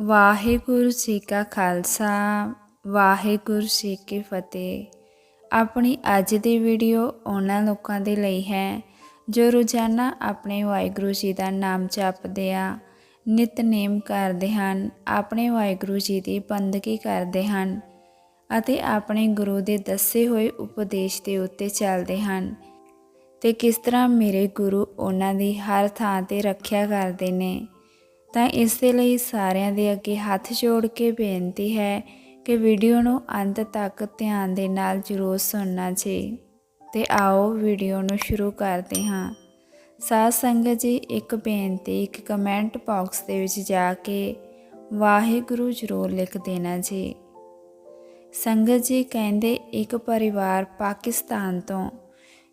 ਵਾਹਿਗੁਰੂ ਜੀ ਕਾ ਖਾਲਸਾ, ਵਾਹਿਗੁਰੂ ਜੀ ਕੀ ਫਤਿਹ। ਆਪਣੀ ਅੱਜ ਦੀ ਵੀਡੀਓ ਉਹਨਾਂ ਲੋਕਾਂ ਦੇ ਲਈ ਹੈ, ਜੋ ਰੋਜ਼ਾਨਾ ਆਪਣੇ ਵਾਹਿਗੁਰੂ ਜੀ ਦਾ ਨਾਮ ਜਪਦੇ ਆ। ਨਿਤਨੇਮ ਕਰਦੇ ਹਨ, ਆਪਣੇ ਵਾਹਿਗੁਰੂ ਜੀ ਦੀ ਬੰਦਗੀ ਕਰਦੇ ਹਨ ਅਤੇ ਆਪਣੇ ਗੁਰੂ ਦੇ ਦੱਸੇ ਹੋਏ ਉਪਦੇਸ਼ ਦੇ ਉੱਤੇ ਚੱਲਦੇ ਹਨ। ਤੇ ਕਿਸ ਤਰ੍ਹਾਂ ਮੇਰੇ ਗੁਰੂ ਉਹਨਾਂ ਦੀ ਹਰ ਥਾਂ ਤੇ ਰੱਖਿਆ ਕਰਦੇ ਨੇ? ਤਾਂ ਇਸ ਦੇ ਲਈ ਸਾਰਿਆਂ ਦੇ ਅੱਗੇ ਹੱਥ ਜੋੜ ਕੇ ਬੇਨਤੀ ਹੈ ਕਿ ਵੀਡੀਓ ਨੂੰ ਅੰਤ ਤੱਕ ਧਿਆਨ ਦੇ ਨਾਲ ਜ਼ਰੂਰ ਸੁਣਨਾ ਜੀ। ਤੇ ਆਓ ਵੀਡੀਓ ਨੂੰ ਸ਼ੁਰੂ ਕਰਦੇ ਹਾਂ। ਸਾਧ ਸੰਗਤ ਜੀ, ਇੱਕ ਬੇਨਤੀ, ਇੱਕ ਕਮੈਂਟ ਬਾਕਸ ਦੇ ਵਿੱਚ ਜਾ ਕੇ ਵਾਹਿਗੁਰੂ ਜ਼ਰੂਰ ਲਿਖ ਦੇਣਾ ਜੀ। ਸੰਗਤ ਜੀ ਕਹਿੰਦੇ, ਇੱਕ ਪਰਿਵਾਰ ਪਾਕਿਸਤਾਨ ਤੋਂ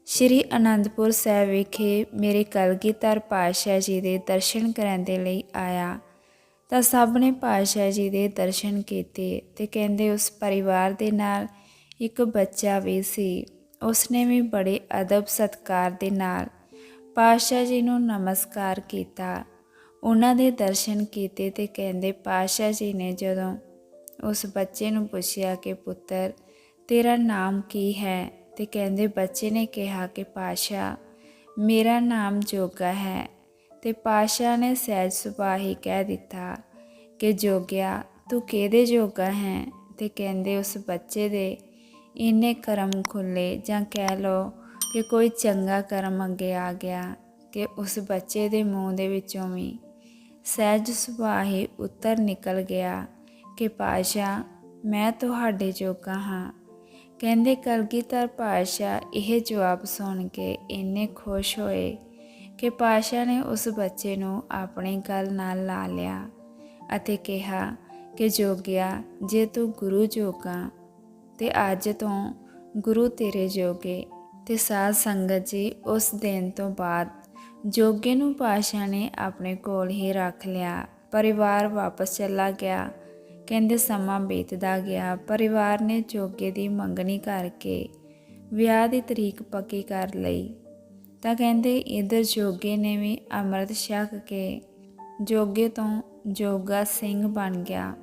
ਸ਼੍ਰੀ ਅਨੰਦਪੁਰ ਸਾਹਿਬ ਵਿਖੇ ਮੇਰੇ ਕਲਗੀਧਰ ਪਾਤਸ਼ਾਹ ਜੀ ਦੇ ਦਰਸ਼ਨ ਕਰਨ ਦੇ ਲਈ ਆਇਆ ਤਾਂ ਸਭ ਨੇ ਪਾਤਸ਼ਾਹ ਜੀ ਦੇ ਦਰਸ਼ਨ ਕੀਤੇ ਤੇ ਕਹਿੰਦੇ ਉਸ ਪਰਿਵਾਰ ਦੇ ਨਾਲ ਇੱਕ ਬੱਚਾ ਵੀ ਸੀ। ਉਸਨੇ ਵੀ ਬੜੇ ਅਦਬ ਸਤਕਾਰ ਦੇ ਨਾਲ ਪਾਤਸ਼ਾਹ ਜੀ ਨੂੰ ਨਮਸਕਾਰ ਕੀਤਾ। ਉਹਨਾਂ ਦੇ ਦਰਸ਼ਨ ਕੀਤੇ ਤੇ ਕਹਿੰਦੇ ਪਾਤਸ਼ਾਹ ਜੀ ਨੇ ਜਦੋਂ ਉਸ ਬੱਚੇ ਨੂੰ ਪੁੱਛਿਆ ਕਿ ਪੁੱਤਰ, ਤੇਰਾ ਨਾਮ ਕੀ ਹੈ? ਤੇ ਕਹਿੰਦੇ ਬੱਚੇ ਨੇ ਕਿਹਾ ਕਿ ਪਾਸ਼ਾ, ਮੇਰਾ ਨਾਮ ਜੋਗਾ ਹੈ ਤੇ ਪਾਸ਼ਾ ਨੇ ਸਹਿਜ ਸੁਭਾਅ ਹੀ ਕਹਿ ਦਿੱਤਾ ਕਿ ਜੋਗਿਆ, ਤੂੰ ਕਿਹਦੇ ਜੋਗਾ ਹੈ? ਤੇ ਕਹਿੰਦੇ ਉਸ ਬੱਚੇ ਦੇ, ਇੰਨੇ ਕਰਮ ਖੁੱਲੇ ਜਾਂ ਕਹਿ ਲੋ ਕਿ ਕੋਈ ਚੰਗਾ ਕਰਮ ਅੱਗੇ ਆ ਗਿਆ ਕਿ ਉਸ ਬੱਚੇ ਦੇ ਮੂੰਹ ਦੇ ਵਿੱਚੋਂ ਵੀ ਸਹਿਜ ਸੁਭਾਅ ਹੀ ਉੱਤਰ ਨਿਕਲ ਗਿਆ ਕਿ ਪਾਸ਼ਾ, ਮੈਂ ਤੁਹਾਡੇ ਜੋਗਾ ਹਾਂ। ਕਹਿੰਦੇ, ਕਲਗੀਧਰ ਪਾਸ਼ਾ ਇਹ ਜਵਾਬ ਸੁਣ ਕੇ ਇੰਨੇ ਖੁਸ਼ ਹੋਏ ਕਿ ਪਾਸ਼ਾ ਨੇ ਉਸ ਬੱਚੇ ਨੂੰ ਆਪਣੀ ਗੱਲ ਨਾਲ ਲਾ ਲਿਆ ਅਤੇ ਕਿਹਾ ਕਿ, ਜੋਗਿਆ, ਜੇ ਤੂੰ ਗੁਰੂ ਜੋਗਾ ਤੇ ਅੱਜ ਤੋਂ ਗੁਰੂ ਤੇਰੇ ਜੋਗੇ ਤੇ ਸਾਧ ਸੰਗਤ ਜੀ ਉਸ ਦਿਨ ਤੋਂ ਬਾਅਦ ਜੋਗੇ ਨੂੰ ਪਾਸ਼ਾ ਨੇ ਆਪਣੇ ਕੋਲ ਹੀ ਰੱਖ ਲਿਆ। ਪਰਿਵਾਰ ਵਾਪਸ ਚਲਾ ਗਿਆ ਕਹਿੰਦੇ ਸਮਾਂ ਬੀਤਦਾ ਗਿਆ। ਪਰਿਵਾਰ ਨੇ ਜੋਗੇ ਦੀ ਮੰਗਣੀ ਕਰਕੇ ਵਿਆਹ ਦੀ ਤਰੀਕ ਪੱਕੀ ਕਰ ਲਈ। ਤਾਂ ਕਹਿੰਦੇ ਇਧਰ ਜੋਗੇ ਨੇ ਵੀ ਅੰਮ੍ਰਿਤ ਛਕ ਕੇ ਜੋਗੇ ਤੋਂ ਜੋਗਾ ਸਿੰਘ ਬਣ ਗਿਆ।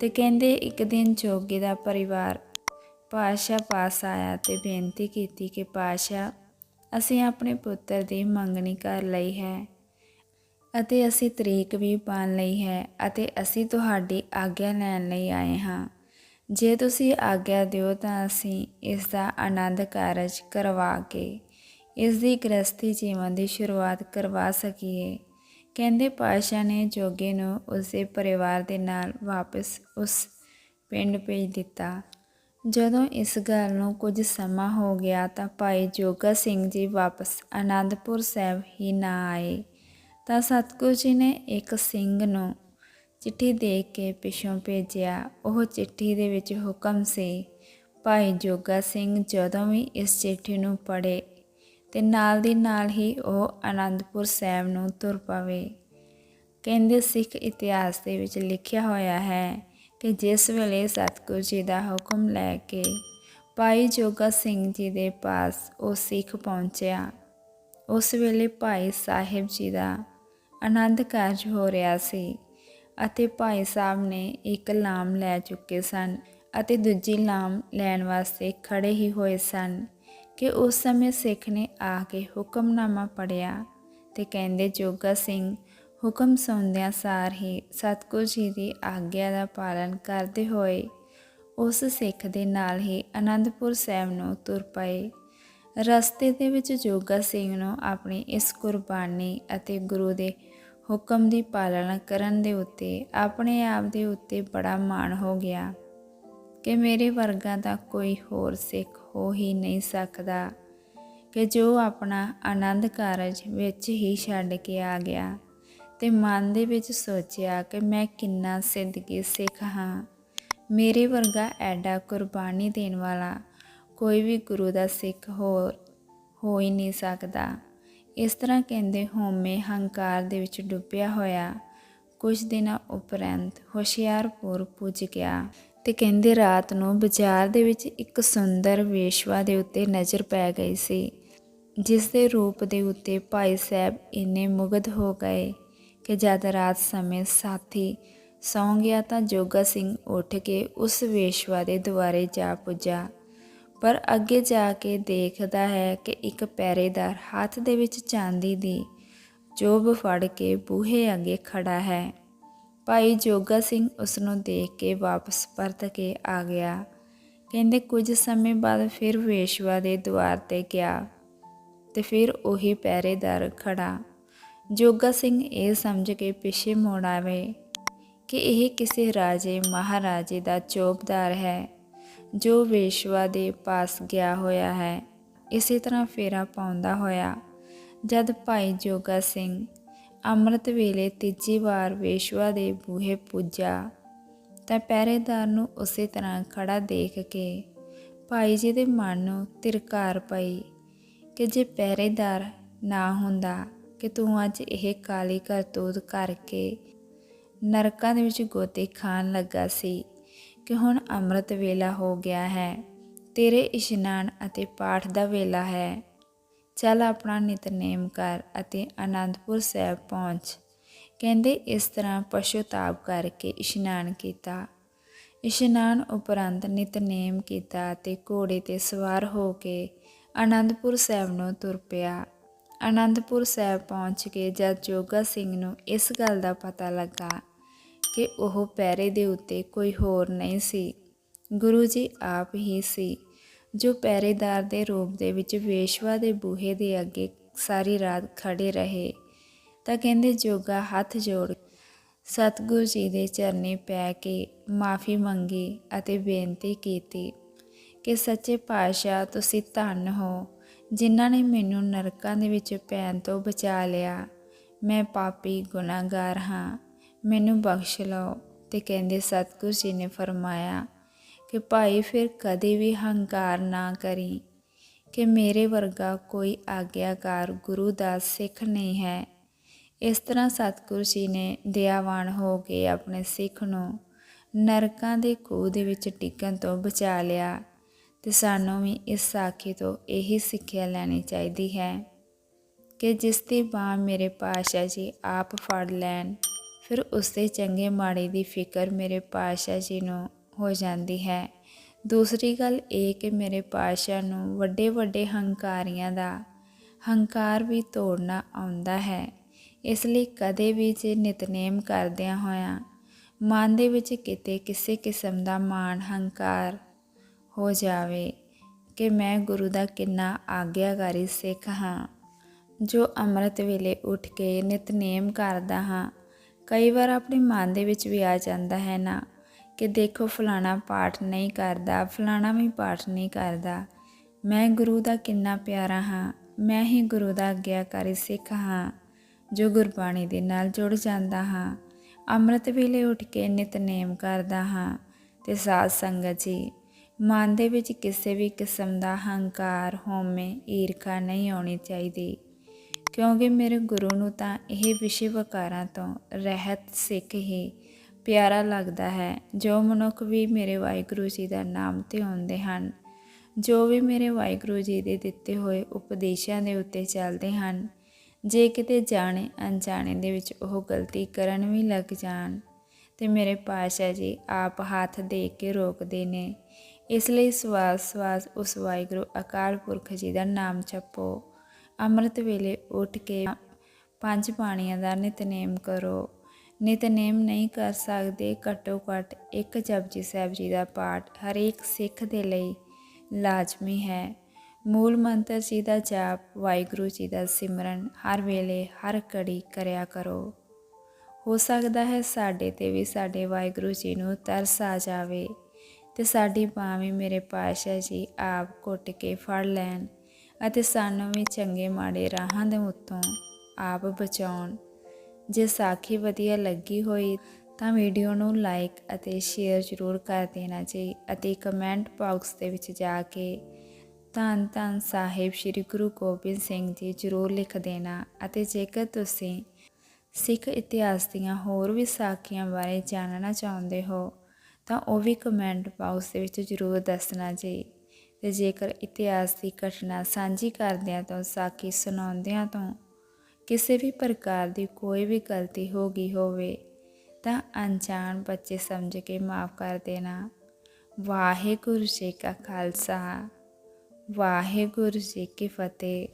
ਤੇ ਕਹਿੰਦੇ ਇੱਕ ਦਿਨ ਜੋਗੇ ਦਾ ਪਰਿਵਾਰ ਪਾਸ਼ਾ ਪਾਸ ਆਇਆ ਤੇ ਬੇਨਤੀ ਕੀਤੀ ਕਿ ਪਾਸ਼ਾ ਅਸੀਂ ਆਪਣੇ ਪੁੱਤਰ ਦੀ ਮੰਗਣੀ ਕਰ ਲਈ ਹੈ। ਅਤੇ ਅਸੀਂ ਤਰੀਕ ਵੀ ਪਾਣ ਲਈ ਹੈ ਅਤੇ ਅਸੀਂ ਤੁਹਾਡੀ ਆਗਿਆ ਲੈਣ ਲਈ ਆਏ ਹਾਂ। ਜੇ ਤੁਸੀਂ ਆਗਿਆ ਦਿਓ ਤਾਂ ਅਸੀਂ ਇਸ ਦਾ ਆਨੰਦ ਕਾਰਜ ਕਰਵਾ ਕੇ ਇਸ ਦੀ ਗ੍ਰਸਤੀ ਜੀਵਨ ਦੀ ਸ਼ੁਰੂਆਤ ਕਰਵਾ ਸਕੀਏ। ਕਹਿੰਦੇ ਪਾਸ਼ਾ ਨੇ ਜੋਗੇ ਨੂੰ ਉਸਦੇ ਪਰਿਵਾਰ ਦੇ ਨਾਲ ਵਾਪਸ ਉਸ ਪਿੰਡ ਭੇਜ ਦਿੱਤਾ। ਜਦੋਂ ਇਸ ਗੱਲ ਨੂੰ ਕੁਝ ਸਮਾਂ ਹੋ ਗਿਆ ਤਾਂ ਭਾਈ ਜੋਗਾ ਸਿੰਘ ਜੀ ਵਾਪਸ ਆਨੰਦਪੁਰ ਸਾਹਿਬ ਹੀ ਨਾ ਆਏ। ਤਾਂ ਸਤਗੁਰੂ ਜੀ ਨੇ ਇੱਕ ਸਿੰਘ ਨੂੰ ਚਿੱਠੀ ਦੇ ਕੇ ਪਿਛੋਂ ਭੇਜਿਆ। ਉਹ ਚਿੱਠੀ ਦੇ ਵਿੱਚ ਹੁਕਮ ਸੀ, ਭਾਈ ਜੋਗਾ ਸਿੰਘ ਜਦੋਂ ਵੀ ਇਸ ਚਿੱਠੀ ਨੂੰ ਪੜ੍ਹੇ ਤੇ ਨਾਲ ਦੀ ਨਾਲ ਹੀ ਉਹ ਆਨੰਦਪੁਰ ਸਾਹਿਬ ਨੂੰ ਤੁਰ ਪਵੇ। ਕਹਿੰਦੇ ਸਿੱਖ ਇਤਿਹਾਸ ਦੇ ਵਿੱਚ ਲਿਖਿਆ ਹੋਇਆ ਹੈ ਕਿ ਜਿਸ ਵੇਲੇ ਸਤਗੁਰੂ ਜੀ ਦਾ ਹੁਕਮ ਲੈ ਕੇ ਭਾਈ ਜੋਗਾ ਸਿੰਘ ਜੀ ਦੇ ਪਾਸ ਉਹ ਸਿੱਖ ਪਹੁੰਚਿਆ। ਉਸ ਵੇਲੇ ਭਾਈ ਸਾਹਿਬ ਜੀ ਦਾ ਆਨੰਦ ਕਾਰਜ ਹੋ ਰਿਹਾ ਸੀ ਅਤੇ ਭਾਈ ਸਾਹਿਬ ਨੇ ਇੱਕ ਲਾਮ ਲੈ ਚੁੱਕੇ ਸਨ ਅਤੇ ਦੂਜੀ ਲਾਮ ਲੈਣ ਵਾਸਤੇ ਖੜੇ ਹੀ ਹੋਏ ਸਨ ਕਿ ਉਸ ਸਮੇਂ ਸਿੱਖ ਨੇ ਆ ਕੇ ਹੁਕਮਨਾਮਾ ਪੜਿਆ ਤੇ ਕਹਿੰਦੇ, ਜੋਗਾ ਸਿੰਘ, ਹੁਕਮ ਸੁਣਦਿਆਂ ਸਾਰ ਹੀ ਸਤਗੁਰੂ ਜੀ ਦੀ ਆਗਿਆ ਦਾ ਪਾਲਨ ਕਰਦੇ ਹੋਏ ਉਸ ਸਿੱਖ ਦੇ ਨਾਲ ਹੀ ਆਨੰਦਪੁਰ ਸਾਹਿਬ ਨੂੰ ਤੁਰ ਪਏ। ਰਸਤੇ ਦੇ ਵਿੱਚ ਜੋਗਾ ਸਿੰਘ ਨੂੰ ਆਪਣੀ ਇਸ ਕੁਰਬਾਨੀ ਅਤੇ ਗੁਰੂ ਦੇ ਹੁਕਮ ਦੀ ਪਾਲਣਾ ਕਰਨ ਦੇ ਉੱਤੇ ਆਪਣੇ ਆਪ ਦੇ ਉੱਤੇ ਬੜਾ ਮਾਣ ਹੋ ਗਿਆ ਕਿ ਮੇਰੇ ਵਰਗਾ ਦਾ ਕੋਈ ਹੋਰ ਸਿੱਖ ਹੋ ਹੀ ਨਹੀਂ ਸਕਦਾ ਕਿ ਜੋ ਆਪਣਾ ਆਨੰਦ ਕਾਰਜ ਵਿੱਚ ਹੀ ਛੱਡ ਕੇ ਆ ਗਿਆ ਤੇ ਮਨ ਦੇ ਵਿੱਚ ਸੋਚਿਆ ਕਿ ਮੈਂ ਕਿੰਨਾ ਸਿੱਧਗੀ ਸਿੱਖ ਹਾਂ। ਮੇਰੇ ਵਰਗਾ ਐਡਾ ਕੁਰਬਾਨੀ ਦੇਣ ਵਾਲਾ ਕੋਈ ਵੀ ਗੁਰੂ ਦਾ ਸਿੱਖ ਹੋਰ ਹੋ ਹੀ ਨਹੀਂ ਸਕਦਾ। ਇਸ ਤਰ੍ਹਾਂ ਕਹਿੰਦੇ ਹੋਮੇ ਹੰਕਾਰ ਦੇ ਵਿੱਚ ਡੁੱਬਿਆ ਹੋਇਆ। ਕੁਝ ਦਿਨਾਂ ਉਪਰੰਤ ਹੁਸ਼ਿਆਰਪੁਰ ਪੁੱਜ ਗਿਆ ਤੇ ਕਹਿੰਦੇ ਰਾਤ ਨੂੰ ਬਾਜ਼ਾਰ ਦੇ ਵਿੱਚ ਇੱਕ ਸੁੰਦਰ ਵੇਸ਼ਵਾ ਦੇ ਉੱਤੇ ਨਜ਼ਰ ਪੈ ਗਈ ਸੀ, ਜਿਸ ਦੇ ਰੂਪ ਦੇ ਉੱਤੇ ਭਾਈ ਸਾਹਿਬ ਇੰਨੇ ਮੁਗਧ ਹੋ ਗਏ ਕਿ ਜਦ ਰਾਤ ਸਮੇਂ ਸਾਥੀ ਸੌਂ ਗਿਆ ਤਾਂ ਜੋਗਾ ਸਿੰਘ ਉੱਠ ਕੇ ਉਸ ਵੇਸ਼ਵਾ ਦੇ ਦੁਆਰੇ ਜਾ ਪੁੱਜਾ। ਪਰ ਅੱਗੇ ਜਾ ਕੇ ਦੇਖਦਾ ਹੈ ਕਿ ਇੱਕ ਪਹਿਰੇਦਾਰ ਹੱਥ ਦੇ ਵਿੱਚ ਚਾਂਦੀ ਦੀ ਚੋਬ ਫੜ ਕੇ ਬੂਹੇ ਅੱਗੇ ਖੜਾ ਹੈ। ਭਾਈ ਜੋਗਾ ਸਿੰਘ ਉਸ ਨੂੰ ਦੇਖ ਕੇ ਵਾਪਸ ਪਰਤ ਕੇ ਆ ਗਿਆ। ਕਹਿੰਦੇ, ਕੁਝ ਸਮੇਂ ਬਾਅਦ ਫਿਰ ਵੇਸ਼ਵਾ ਦੇ ਦੁਆਰ ਤੇ ਗਿਆ ਤੇ ਫਿਰ ਉਹੀ ਪਹਿਰੇਦਾਰ ਖੜਾ। ਜੋਗਾ ਸਿੰਘ ਇਹ ਸਮਝ ਕੇ ਪਿੱਛੇ ਮੋੜ ਆਵੇ ਕਿ ਇਹ ਕਿਸੇ ਰਾਜੇ, ਮਹਾਰਾਜੇ ਦਾ ਚੋਬਦਾਰ ਹੈ। ਜੋ ਵੇਸ਼ਵਾ ਦੇ ਪਾਸ ਗਿਆ ਹੋਇਆ ਹੈ, ਇਸੇ ਤਰ੍ਹਾਂ ਫੇਰਾ ਪਾਉਂਦਾ ਹੋਇਆ। ਜਦ ਭਾਈ ਜੋਗਾ ਸਿੰਘ ਅੰਮ੍ਰਿਤ ਵੇਲੇ ਤੀਜੀ ਵਾਰ ਵੇਸ਼ਵਾ ਦੇ ਬੂਹੇ ਪੁੱਜਾ, ਤਾਂ ਪਹਿਰੇਦਾਰ ਨੂੰ ਉਸੇ ਤਰ੍ਹਾਂ ਖੜਾ ਦੇਖ ਕੇ ਭਾਈ ਜੀ ਦੇ ਮਨ ਨੂੰ ਤਿਰਕਾਰ ਪਈ ਕਿ ਜੇ ਪਹਿਰੇਦਾਰ ਨਾ ਹੁੰਦਾ ਕਿ ਤੂੰ ਅੱਜ ਇਹ ਕਾਲੀ ਕਰਤੂਤ ਕਰਕੇ ਨਰਕਾਂ ਦੇ ਵਿੱਚ ਗੋਤੇ ਖਾਣ ਲੱਗਾ ਸੀ ਕਿ ਹੁਣ ਅੰਮ੍ਰਿਤ ਵੇਲਾ ਹੋ ਗਿਆ ਹੈ। ਤੇਰੇ ਇਸ਼ਨਾਨ ਅਤੇ ਪਾਠ ਦਾ ਵੇਲਾ ਹੈ। ਚੱਲ ਆਪਣਾ ਨਿਤਨੇਮ ਕਰ ਅਤੇ ਆਨੰਦਪੁਰ ਸਾਹਿਬ ਪਹੁੰਚ। ਕਹਿੰਦੇ ਇਸ ਤਰ੍ਹਾਂ ਪਸ਼ੂਤਾਪ ਕਰਕੇ ਇਸ਼ਨਾਨ ਕੀਤਾ। ਇਸ਼ਨਾਨ ਉਪਰੰਤ ਨਿਤਨੇਮ ਕੀਤਾ ਤੇ ਘੋੜੇ ਤੇ ਸਵਾਰ ਹੋ ਕੇ ਆਨੰਦਪੁਰ ਸਾਹਿਬ ਨੂੰ ਤੁਰ ਪਿਆ। ਆਨੰਦਪੁਰ ਸਾਹਿਬ ਪਹੁੰਚ ਕੇ ਜਦ ਜੋਗਾ ਸਿੰਘ ਨੂੰ ਇਸ ਗੱਲ ਦਾ ਪਤਾ ਲੱਗਾ ਕਿ ਉਹ ਪੈਰੇ ਦੇ ਉੱਤੇ ਕੋਈ ਹੋਰ ਨਹੀਂ ਸੀ। ਗੁਰੂ ਜੀ ਆਪ ਹੀ ਸੀ, ਜੋ ਪਹਿਰੇਦਾਰ ਦੇ ਰੂਪ ਦੇ ਵਿੱਚ ਵੇਸ਼ਵਾ ਦੇ ਬੂਹੇ ਦੇ ਅੱਗੇ ਸਾਰੀ ਰਾਤ ਖੜੇ ਰਹੇ। ਤਾਂ ਕਹਿੰਦੇ ਜੋਗਾ ਹੱਥ ਜੋੜ ਸਤਿਗੁਰੂ ਜੀ ਦੇ ਚਰਨੀ ਪੈ ਕੇ ਮਾਫੀ ਮੰਗੀ ਅਤੇ ਬੇਨਤੀ ਕੀਤੀ ਕਿ ਸੱਚੇ ਪਾਤਸ਼ਾਹ ਤੁਸੀਂ ਧੰਨ ਹੋ, ਜਿਨ੍ਹਾਂ ਨੇ ਮੈਨੂੰ ਨਰਕਾਂ ਦੇ ਵਿੱਚ ਪੈਣ ਤੋਂ ਬਚਾ ਲਿਆ। ਮੈਂ ਪਾਪੀ ਗੁਨਾਹਗਾਰ ਹਾਂ। ਮੈਨੂੰ ਬਖਸ਼ ਲਓ ਤੇ ਕਹਿੰਦੇ, ਸਤਿਗੁਰੂ ਜੀ ਨੇ ਫਰਮਾਇਆ ਕਿ ਭਾਈ ਫਿਰ ਕਦੇ ਵੀ ਹੰਕਾਰ ਨਾ ਕਰੀ ਕਿ ਮੇਰੇ ਵਰਗਾ ਕੋਈ ਆਗਿਆਕਾਰ ਗੁਰੂ ਦਾ ਸਿੱਖ ਨਹੀਂ ਹੈ। ਇਸ ਤਰ੍ਹਾਂ ਸਤਿਗੁਰੂ ਜੀ ਨੇ ਦਇਆਵਾਨ ਹੋ ਕੇ ਆਪਣੇ ਸਿੱਖ ਨੂੰ ਨਰਕਾਂ ਦੇ ਖੂਹ ਦੇ ਵਿੱਚ ਡਿੱਗਣ ਤੋਂ ਬਚਾ ਲਿਆ ਤੇ ਸਾਨੂੰ ਵੀ ਇਸ ਸਾਖੀ ਤੋਂ ਇਹੀ ਸਿੱਖਿਆ ਲੈਣੀ ਚਾਹੀਦੀ ਹੈ ਕਿ ਜਿਸ ਦੀ ਬਾਹ ਮੇਰੇ ਪਾਸ਼ਾ ਜੀ ਆਪ ਫੜ ਲੈਣ। ਫਿਰ ਉਸਦੇ ਚੰਗੇ ਮਾੜੇ ਦੀ ਫਿਕਰ ਮੇਰੇ ਪਾਸ਼ਾ ਜੀ ਨੂੰ ਹੋ ਜਾਂਦੀ ਹੈ। ਦੂਸਰੀ ਗੱਲ ਇਹ ਕਿ ਮੇਰੇ ਪਾਸ਼ਾ ਨੂੰ ਵੱਡੇ ਵੱਡੇ ਹੰਕਾਰੀਆਂ ਦਾ ਹੰਕਾਰ ਵੀ ਤੋੜਨਾ ਆਉਂਦਾ ਹੈ। ਇਸ ਲਈ ਕਦੇ ਵੀ ਜੇ ਨਿਤਨੇਮ ਕਰਦਿਆਂ ਹੋਇਆਂ ਮਨ ਦੇ ਵਿੱਚ ਕਿਤੇ ਕਿਸੇ ਕਿਸਮ ਦਾ ਮਾਣ ਹੰਕਾਰ ਹੋ ਜਾਵੇ ਕਿ ਮੈਂ ਗੁਰੂ ਦਾ ਕਿੰਨਾ ਆਗਿਆਕਾਰੀ ਸਿੱਖ ਹਾਂ, ਜੋ ਅੰਮ੍ਰਿਤ ਵੇਲੇ ਉੱਠ ਕੇ ਨਿਤਨੇਮ ਕਰਦਾ ਹਾਂ ਕਈ ਵਾਰ ਆਪਣੇ ਮਨ ਦੇ ਵਿੱਚ ਵੀ ਆ ਜਾਂਦਾ ਹੈ ਨਾ ਕਿ ਦੇਖੋ ਫਲਾਣਾ ਪਾਠ ਨਹੀਂ ਕਰਦਾ, ਫਲਾਣਾ ਵੀ ਪਾਠ ਨਹੀਂ ਕਰਦਾ। ਮੈਂ ਗੁਰੂ ਦਾ ਕਿੰਨਾ ਪਿਆਰਾ ਹਾਂ, ਮੈਂ ਹੀ ਗੁਰੂ ਦਾ ਆਗਿਆਕਾਰੀ ਸਿੱਖ ਹਾਂ, ਜੋ ਗੁਰਬਾਣੀ ਦੇ ਨਾਲ ਜੁੜ ਜਾਂਦਾ ਹਾਂ। ਅੰਮ੍ਰਿਤ ਵੇਲੇ ਉੱਠ ਕੇ ਨਿਤਨੇਮ ਕਰਦਾ ਹਾਂ ਤੇ ਸਾਧ ਸੰਗਤ ਜੀ, ਮਨ ਦੇ ਵਿੱਚ ਕਿਸੇ ਵੀ ਕਿਸਮ ਦਾ ਹੰਕਾਰ, ਹਉਮੈ, ਈਰਖਾ ਨਹੀਂ ਆਉਣੀ ਚਾਹੀਦੀ। ਕਿਉਂਕਿ ਮੇਰੇ ਗੁਰੂ ਨੂੰ ਤਾਂ ਇਹ ਵਿਸ਼ੇ ਵਕਾਰਾਂ ਤੋਂ ਰਹਿਤ ਸਿੱਖ ਹੀ ਪਿਆਰਾ ਲੱਗਦਾ ਹੈ। ਜੋ ਮਨੁੱਖ ਵੀ ਮੇਰੇ ਵਾਹਿਗੁਰੂ ਜੀ ਦਾ ਨਾਮ ਤੇ ਆਉਂਦੇ ਹਨ, ਜੋ ਵੀ ਮੇਰੇ ਵਾਹਿਗੁਰੂ ਜੀ ਦੇ ਦਿੱਤੇ ਹੋਏ ਉਪਦੇਸ਼ਾਂ ਦੇ ਉੱਤੇ ਚੱਲਦੇ ਹਨ, ਜੇ ਕਿਤੇ ਜਾਣੇ ਅਣਜਾਣੇ ਦੇ ਵਿੱਚ ਉਹ ਗਲਤੀ ਕਰਨ ਵੀ ਲੱਗ ਜਾਣ, ਤੇ ਮੇਰੇ ਪਾਸ਼ਾ ਜੀ ਆਪ ਹੱਥ ਦੇ ਕੇ ਰੋਕਦੇ ਨੇ। ਇਸ ਲਈ ਸਵਾਸ ਸਵਾਸ ਉਸ ਵਾਹਿਗੁਰੂ ਅਕਾਲ ਪੁਰਖ ਜੀ ਦਾ ਨਾਮ ਜਪੋ। ਅੰਮ੍ਰਿਤ ਵੇਲੇ ਉੱਠ ਕੇ ਪੰਜ ਬਾਣੀਆਂ ਦਾ ਨਿਤਨੇਮ ਕਰੋ। ਨਿਤਨੇਮ ਨਹੀਂ ਕਰ ਸਕਦੇ, ਘੱਟੋ ਘੱਟ ਇੱਕ ਜਪਜੀ ਸਾਹਿਬ ਜੀ ਦਾ ਪਾਠ ਹਰੇਕ ਸਿੱਖ ਦੇ ਲਈ ਲਾਜ਼ਮੀ ਹੈ। ਮੂਲ ਮੰਤਰ ਜੀ ਦਾ ਜਾਪ, ਵਾਹਿਗੁਰੂ ਜੀ ਦਾ ਸਿਮਰਨ ਹਰ ਵੇਲੇ ਹਰ ਘੜੀ ਕਰਿਆ ਕਰੋ। ਹੋ ਸਕਦਾ ਹੈ ਸਾਡੇ ਤੇ ਵੀ ਸਾਡੇ ਵਾਹਿਗੁਰੂ ਜੀ ਨੂੰ ਤਰਸ ਆ ਜਾਵੇ ਤੇ ਸਾਡੀ ਬਾਂਹ ਵੀ ਮੇਰੇ ਪਾਸ਼ਾ ਜੀ ਆਪ ਘੁੱਟ ਕੇ ਫੜ ਲੈਣ। ਅਤੇ ਸਾਨੂੰ ਵੀ ਚੰਗੇ ਮਾੜੇ ਰਾਹਾਂ ਦੇ ਉੱਤੋਂ ਆਪ ਬਚਾਉਣ। ਜੇ ਸਾਖੀ ਵਧੀਆ ਲੱਗੀ ਹੋਈ ਤਾਂ ਵੀਡੀਓ ਨੂੰ ਲਾਈਕ ਅਤੇ ਸ਼ੇਅਰ ਜ਼ਰੂਰ ਕਰ ਦੇਣਾ ਜੀ ਅਤੇ ਕਮੈਂਟ ਬਾਕਸ ਦੇ ਵਿੱਚ ਜਾ ਕੇ ਧੰਨ ਧੰਨ ਸਾਹਿਬ ਸ੍ਰੀ ਗੁਰੂ ਗੋਬਿੰਦ ਸਿੰਘ ਜੀ ਜ਼ਰੂਰ ਲਿਖ ਦੇਣਾ ਅਤੇ ਜੇਕਰ ਤੁਸੀਂ ਸਿੱਖ ਇਤਿਹਾਸ ਦੀਆਂ ਹੋਰ ਵੀ ਸਾਖੀਆਂ ਬਾਰੇ ਜਾਣਨਾ ਚਾਹੁੰਦੇ ਹੋ ਤਾਂ ਉਹ ਵੀ ਕਮੈਂਟ ਬਾਕਸ ਦੇ ਵਿੱਚ ਜ਼ਰੂਰ ਦੱਸਣਾ ਜੀ। ਤੇ ਜੇਕਰ ਇਤਿਹਾਸ ਦੀ ਘਟਨਾ ਸਾਂਝੀ ਕਰਦਿਆਂ ਤੋਂ ਸਾਖੀ ਸੁਣਾਉਂਦਿਆਂ ਤੋਂ ਕਿਸੇ ਵੀ ਪ੍ਰਕਾਰ ਦੀ ਕੋਈ ਵੀ ਗਲਤੀ ਹੋ ਗਈ ਹੋਵੇ, ਤਾਂ ਅਣਜਾਣ ਬੱਚੇ ਸਮਝ ਕੇ ਮਾਫ ਕਰ ਦੇਣਾ। ਵਾਹਿਗੁਰੂ ਜੀ ਕਾ ਖਾਲਸਾ, ਵਾਹਿਗੁਰੂ ਜੀ ਕੀ ਫਤਿਹ।